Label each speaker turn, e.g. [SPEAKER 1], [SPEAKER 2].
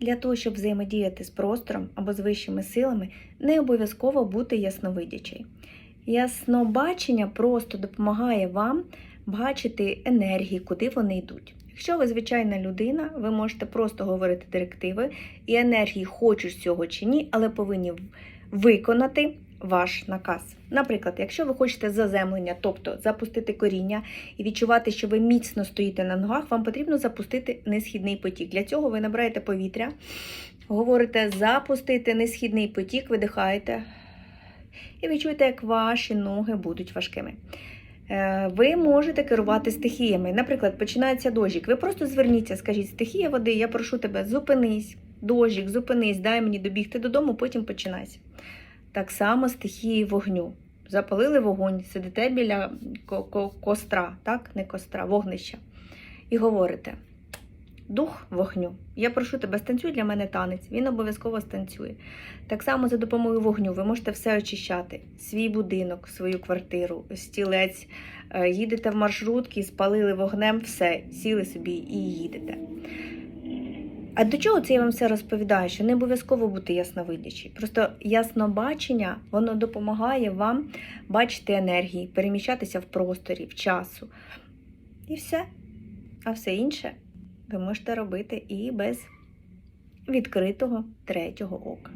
[SPEAKER 1] Для того, щоб взаємодіяти з простором або з вищими силами, не обов'язково бути ясновидячий. Яснобачення просто допомагає вам бачити енергії, куди вони йдуть. Якщо ви звичайна людина, ви можете просто говорити директиви, і енергії хочуть цього чи ні, але повинні виконати ваш наказ. Наприклад, якщо ви хочете заземлення, тобто запустити коріння і відчувати, що ви міцно стоїте на ногах, вам потрібно запустити несхідний потік. Для цього ви набираєте повітря, говорите запустити несхідний потік, видихаєте і відчуєте, як ваші ноги будуть важкими. Е, Ви можете керувати стихіями. Наприклад, починається дощик. Ви просто зверніться, скажіть, стихія води, я прошу тебе, зупинись, дощик, зупинись, дай мені добігти додому, потім починайся. Так само стихії вогню. Запалили вогонь, сидите біля ко- ко- костра, так? Не костра, вогнища. І говорите: Дух вогню, я прошу тебе, станцюй для мене танець. Він обов'язково станцює. Так само за допомогою вогню ви можете все очищати: свій будинок, свою квартиру, стілець. Е, Їдете в маршрутки, спалили вогнем, все, сіли собі і їдете. А до чого це я вам все розповідаю? Що не обов'язково бути ясновидячі. Просто яснобачення воно допомагає вам бачити енергії, переміщатися в просторі, в часу. І все. А все інше ви можете робити і без відкритого третього ока.